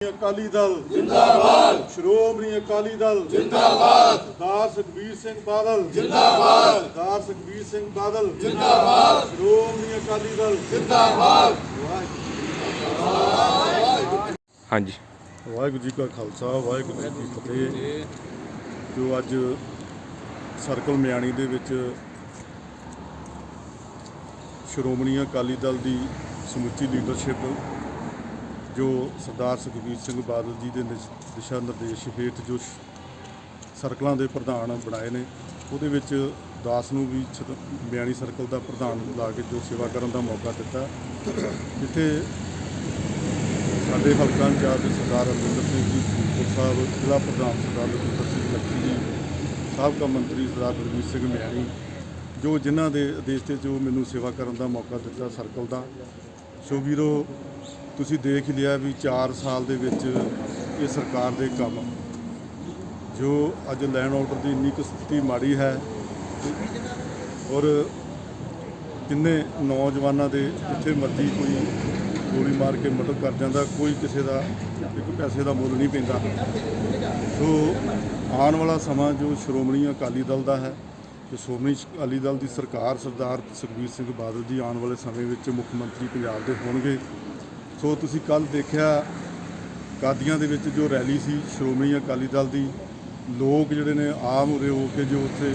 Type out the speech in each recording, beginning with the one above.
ਅਕਾਲੀ ਦਲ। ਜਿੰਦਾਬਾਦ। ਸ਼੍ਰੋਮਣੀ ਅਕਾਲੀ ਦਲ। ਜਿੰਦਾਬਾਦ। ਸਰਦਾਰ ਸੁਖਬੀਰ ਸਿੰਘ ਬਾਦਲ। ਜਿੰਦਾਬਾਦ। ਸਰਦਾਰ ਸੁਖਬੀਰ ਸਿੰਘ ਬਾਦਲ। ਜਿੰਦਾਬਾਦ। ਸ਼੍ਰੋਮਣੀ ਅਕਾਲੀ ਦਲ। ਜਿੰਦਾਬਾਦ। ਹਾਂਜੀ। ਵਾਹਿਗੁਰੂ ਜੀ ਕਾ ਖਾਲਸਾ ਵਾਹਿਗੁਰੂ ਜੀ ਕੀ ਫਤਿਹ। ਜੋ ਅੱਜ ਸਰਕਲ ਮਿਆਣੀ ਦੇ ਵਿੱਚ ਸ਼੍ਰੋਮਣੀ ਅਕਾਲੀ ਦਲ ਦੀ ਸਮੁੱਚੀ ਲੀਡਰਸ਼ਿਪ ਜੋ ਸਰਦਾਰ ਸੁਖਬੀਰ ਸਿੰਘ ਬਾਦਲ ਜੀ ਦੇ ਨਿਸ਼- ਦਿਸ਼ਾ ਨਿਰਦੇਸ਼ ਹੇਠ ਜੋ ਸਰਕਲਾਂ ਦੇ ਪ੍ਰਧਾਨ ਬਣਾਏ ਨੇ, ਉਹਦੇ ਵਿੱਚ ਦਾਸ ਨੂੰ ਵੀ ਛ- ਮਿਆਣੀ ਸਰਕਲ ਦਾ ਪ੍ਰਧਾਨ ਲਾ ਕੇ ਜੋ ਸੇਵਾ ਕਰਨ ਦਾ ਮੌਕਾ ਦਿੱਤਾ। ਜਿੱਥੇ ਸਾਡੇ ਹਲਕਾ ਇੰਚਾਰਜ ਸਰਦਾਰ ਅਰਵਿੰਦਰ ਸਿੰਘ ਜੀ, ਫਰੀਦਕੋਟ ਸਾਹਿਬ, ਜ਼ਿਲ੍ਹਾ ਪ੍ਰਧਾਨ ਸਰਦਾਰ ਲਖਵਿੰਦਰ ਸਿੰਘ ਲੱਖੀ ਜੀ, ਸਾਬਕਾ ਮੰਤਰੀ ਸਰਦਾਰ ਗੁਰਮੀਤ ਸਿੰਘ ਮਿਆਣੀ, ਜੋ ਜਿਨ੍ਹਾਂ ਦੇ ਆਦੇਸ਼ ਤੇ ਜੋ ਮੈਨੂੰ ਸੇਵਾ ਕਰਨ ਦਾ ਮੌਕਾ ਦਿੱਤਾ ਸਰਕਲ ਦਾ। ਸੋ ਵੀਰੋ ਤੁਸੀਂ ਦੇਖ ਲਿਆ ਵੀ 4 ਸਾਲ ਦੇ ਵਿੱਚ ਇਹ ਸਰਕਾਰ ਦੇ ਕੰਮ, ਜੋ ਅੱਜ ਲੈਂਡ ਆਰਡਰ ਦੀ ਇੰਨੀ ਕੁ ਸਥਿਤੀ ਮਾੜੀ ਹੈ ਔਰ ਕਿੰਨੇ ਨੌਜਵਾਨਾਂ ਦੇ ਜਿੱਥੇ ਮਰਜ਼ੀ ਕੋਈ ਗੋਲੀ ਮਾਰ ਕੇ ਮਰਡਰ ਕਰ ਜਾਂਦਾ, ਕੋਈ ਕਿਸੇ ਦਾ ਇੱਕ ਪੈਸੇ ਦਾ ਮੁੱਲ ਨਹੀਂ ਪੈਂਦਾ। ਸੋ ਆਉਣ ਵਾਲਾ ਸਮਾਂ ਜੋ ਸ਼੍ਰੋਮਣੀ ਅਕਾਲੀ ਦਲ ਦਾ ਹੈ, ਜੋ ਸ਼੍ਰੋਮਣੀ ਅਕਾਲੀ ਦਲ ਦੀ ਸਰਕਾਰ ਸਰਦਾਰ ਸੁਖਬੀਰ ਸਿੰਘ ਬਾਦਲ ਜੀ ਆਉਣ ਵਾਲੇ ਸਮੇਂ ਵਿੱਚ ਮੁੱਖ ਮੰਤਰੀ ਪੰਜਾਬ ਦੇ ਹੋਣਗੇ। ਸੋ ਤੁਸੀਂ ਕੱਲ ਦੇਖਿਆ ਕਾਦੀਆਂ ਦੇ ਵਿੱਚ ਜੋ ਰੈਲੀ ਸੀ, ਸ਼੍ਰੋਮਣੀ ਅਕਾਲੀ ਦਲ ਦੀ, ਲੋਕ ਜਿਹੜੇ ਨੇ ਆਮ ਉਰੇ ਹੋ ਕੇ ਜੋ ਉੱਥੇ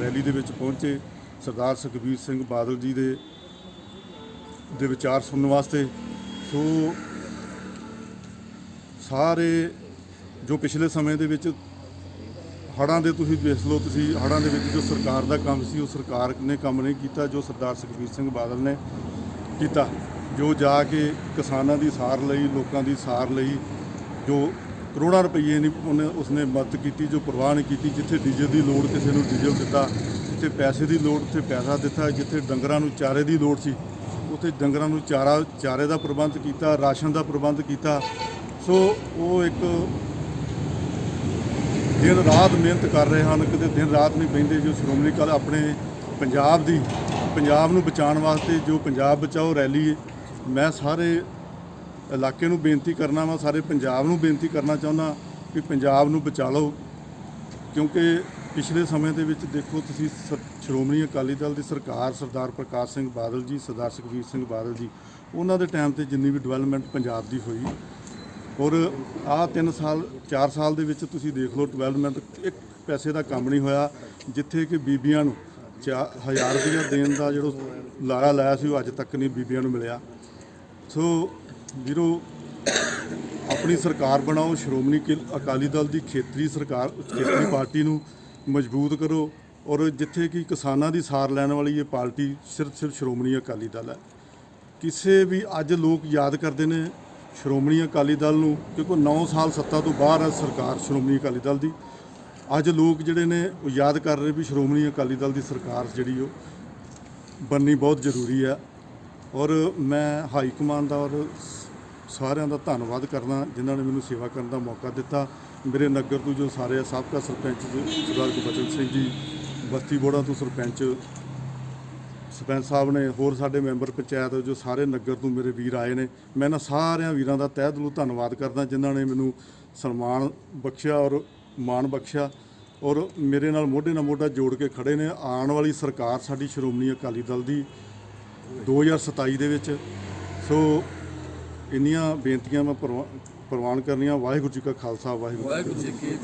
ਰੈਲੀ ਦੇ ਵਿੱਚ ਪਹੁੰਚੇ, ਸਰਦਾਰ ਸੁਖਬੀਰ ਸਿੰਘ ਬਾਦਲ ਜੀ ਦੇ ਦੇ ਵਿਚਾਰ ਸੁਣਨ ਵਾਸਤੇ। ਸੋ ਸਾਰੇ ਜੋ ਪਿਛਲੇ ਸਮੇਂ ਦੇ ਵਿੱਚ ਹੜ੍ਹਾਂ ਦੇ ਤੁਸੀਂ ਦੇਖ ਲਓ, ਤੁਸੀਂ ਹੜ੍ਹਾਂ ਦੇ ਵਿੱਚ ਜੋ ਸਰਕਾਰ ਦਾ ਕੰਮ ਸੀ, ਉਹ ਸਰਕਾਰ ਨੇ ਕੰਮ ਨਹੀਂ ਕੀਤਾ, ਜੋ ਸਰਦਾਰ ਸੁਖਬੀਰ ਸਿੰਘ ਬਾਦਲ ਨੇ ਕੀਤਾ, ਜੋ ਜਾ ਕੇ ਕਿਸਾਨਾਂ ਦੀ ਸਾਰ ਲਈ, ਲੋਕਾਂ ਦੀ ਸਾਰ ਲਈ, ਜੋ ਕਰੋੜਾਂ ਰੁਪਏ ਨਹੀਂ ਉਹਨੇ, ਉਸਨੇ ਮਦਦ ਕੀਤੀ, ਜੋ ਪ੍ਰਵਾਹ ਨਹੀਂ ਕੀਤੀ, ਜਿੱਥੇ ਡੀਜ਼ਲ ਦੀ ਲੋੜ ਕਿਸੇ ਨੂੰ ਡੀਜ਼ਲ ਦਿੱਤਾ, ਜਿੱਥੇ ਪੈਸੇ ਦੀ ਲੋੜ ਉੱਥੇ ਪੈਸਾ ਦਿੱਤਾ, ਜਿੱਥੇ ਡੰਗਰਾਂ ਨੂੰ ਚਾਰੇ ਦੀ ਲੋੜ ਸੀ, ਉੱਥੇ ਡੰਗਰਾਂ ਨੂੰ ਚਾਰਾ, ਚਾਰੇ ਦਾ ਪ੍ਰਬੰਧ ਕੀਤਾ, ਰਾਸ਼ਨ ਦਾ ਪ੍ਰਬੰਧ ਕੀਤਾ। ਸੋ ਉਹ ਇੱਕ ਦਿਨ ਰਾਤ ਮਿਹਨਤ ਕਰ ਰਹੇ ਹਨ, ਕਿਤੇ ਦਿਨ ਰਾਤ ਨਹੀਂ ਬਹਿੰਦੇ ਜੋ ਸ਼੍ਰੋਮਣੀ ਅਕਾਲੀ, ਆਪਣੇ ਪੰਜਾਬ ਦੀ ਪੰਜਾਬ ਨੂੰ ਬਚਾਉਣ ਵਾਸਤੇ ਜੋ ਪੰਜਾਬ ਬਚਾਓ ਰੈਲੀ ਮੈਂ ਸਾਰੇ ਇਲਾਕੇ ਨੂੰ ਬੇਨਤੀ ਕਰਨਾ ਵਾ, ਸਾਰੇ ਪੰਜਾਬ ਨੂੰ ਬੇਨਤੀ ਕਰਨਾ ਚਾਹੁੰਦਾ ਕਿ ਪੰਜਾਬ ਨੂੰ ਬਚਾ ਲਓ। ਕਿਉਂਕਿ ਪਿਛਲੇ ਸਮੇਂ ਦੇ ਵਿੱਚ ਦੇਖੋ ਤੁਸੀਂ ਸ- ਸ਼੍ਰੋਮਣੀ ਅਕਾਲੀ ਦਲ ਦੀ ਸਰਕਾਰ ਸਰਦਾਰ ਪ੍ਰਕਾਸ਼ ਸਿੰਘ ਬਾਦਲ ਜੀ, ਸਰਦਾਰ ਸੁਖਬੀਰ ਸਿੰਘ ਬਾਦਲ ਜੀ, ਉਹਨਾਂ ਦੇ ਟਾਈਮ ਤੇ ਜਿੰਨੀ ਵੀ ਡਿਵੈਲਪਮੈਂਟ ਪੰਜਾਬ ਦੀ ਹੋਈ, ਔਰ ਆਹ 3 ਸਾਲ 4 ਸਾਲ ਦੇ ਵਿੱਚ ਤੁਸੀਂ ਦੇਖ ਲਓ, ਡਿਵੈਲਪਮੈਂਟ ਇੱਕ ਪੈਸੇ ਦਾ ਕੰਮ ਨਹੀਂ ਹੋਇਆ, ਜਿੱਥੇ ਕਿ ਬੀਬੀਆਂ ਨੂੰ 1000 ਰੁਪਈਆ ਦੇਣ ਦਾ ਜਿਹੜਾ ਲਾਰਾ ਲਾਇਆ ਸੀ, ਉਹ ਅੱਜ ਤੱਕ ਨਹੀਂ ਬੀਬੀਆਂ ਨੂੰ ਮਿਲਿਆ। ਸੋ ਵੀਰੋ, ਆਪਣੀ ਸਰਕਾਰ ਬਣਾਓ, ਸ਼੍ਰੋਮਣੀ ਅਕ- ਅਕਾਲੀ ਦਲ ਦੀ ਖੇਤਰੀ ਸਰਕਾਰ, ਖੇਤਰੀ ਪਾਰਟੀ ਨੂੰ ਮਜ਼ਬੂਤ ਕਰੋ ਔਰ ਜਿੱਥੇ ਕਿ ਕਿਸਾਨਾਂ ਦੀ ਸਾਰ ਲੈਣ ਵਾਲੀ ਇਹ ਪਾਰਟੀ ਸਿਰਫ ਸਿਰਫ ਸ਼੍ਰੋਮਣੀ ਅਕਾਲੀ ਦਲ ਹੈ। ਕਿਸੇ ਵੀ ਅੱਜ ਲੋਕ ਯਾਦ ਕਰਦੇ ਨੇ ਸ਼੍ਰੋਮਣੀ ਅਕਾਲੀ ਦਲ ਨੂੰ, ਕਿਉਂਕਿ 9 ਸਾਲ ਸੱਤਾ ਤੋਂ ਬਾਹਰ ਹੈ ਸਰਕਾਰ ਸ਼੍ਰੋਮਣੀ ਅਕਾਲੀ ਦਲ ਦੀ। ਅੱਜ ਲੋਕ ਜਿਹੜੇ ਨੇ ਉਹ ਯਾਦ ਕਰ ਰਹੇ ਵੀ ਸ਼੍ਰੋਮਣੀ ਅਕਾਲੀ ਦਲ ਦੀ ਸਰਕਾਰ ਜਿਹੜੀ ਉਹ ਬਣਨੀ ਬਹੁਤ ਜ਼ਰੂਰੀ ਹੈ ਔਰ ਮੈਂ ਹਾਈ ਕਮਾਂਡ ਦਾ ਔਰ ਸਾਰਿਆਂ ਦਾ ਧੰਨਵਾਦ ਕਰਦਾ, ਜਿਨ੍ਹਾਂ ਨੇ ਮੈਨੂੰ ਸੇਵਾ ਕਰਨ ਦਾ ਮੌਕਾ ਦਿੱਤਾ। ਮੇਰੇ ਨਗਰ ਤੋਂ ਜੋ ਸਾਰੇ ਸਾਬਕਾ ਸਰਪੰਚ ਸਰਦਾਰ ਗੁਰਬਚਨ ਸਿੰਘ ਜੀ, ਬਸਤੀ ਬੋੜਾ ਤੋਂ ਸਰਪੰਚ ਸਰਪੰਚ ਸਾਹਿਬ ਨੇ, ਹੋਰ ਸਾਡੇ ਮੈਂਬਰ ਪੰਚਾਇਤ ਜੋ ਸਾਰੇ ਨਗਰ ਤੋਂ ਮੇਰੇ ਵੀਰ ਆਏ ਨੇ, ਮੈਂ ਇਹਨਾਂ ਸਾਰਿਆਂ ਵੀਰਾਂ ਦਾ ਤਹਿ ਦਿਲੋਂ ਧੰਨਵਾਦ ਕਰਦਾ, ਜਿਨ੍ਹਾਂ ਨੇ ਮੈਨੂੰ ਸਨਮਾਨ ਬਖਸ਼ਿਆ ਔਰ ਮਾਣ ਬਖਸ਼ਿਆ ਔਰ ਮੇਰੇ ਨਾਲ ਮੋਢੇ ਨਾਲ ਮੋਢਾ ਜੋੜ ਕੇ ਖੜੇ ਨੇ। ਆਉਣ ਵਾਲੀ ਸਰਕਾਰ ਸਾਡੀ ਸ਼੍ਰੋਮਣੀ ਅਕਾਲੀ ਦਲ ਦੀ 2027 ਦੇ ਵਿੱਚ। ਸੋ ਇੰਨੀਆਂ ਬੇਨਤੀਆਂ ਮੈਂ ਪ੍ਰਵਾ- ਪ੍ਰਵਾਨ ਕਰਨੀਆਂ। ਵਾਹਿਗੁਰੂ ਜੀ ਕਾ ਖਾਲਸਾ, ਵਾਹਿਗੁਰੂ ਜੀ ਕੀ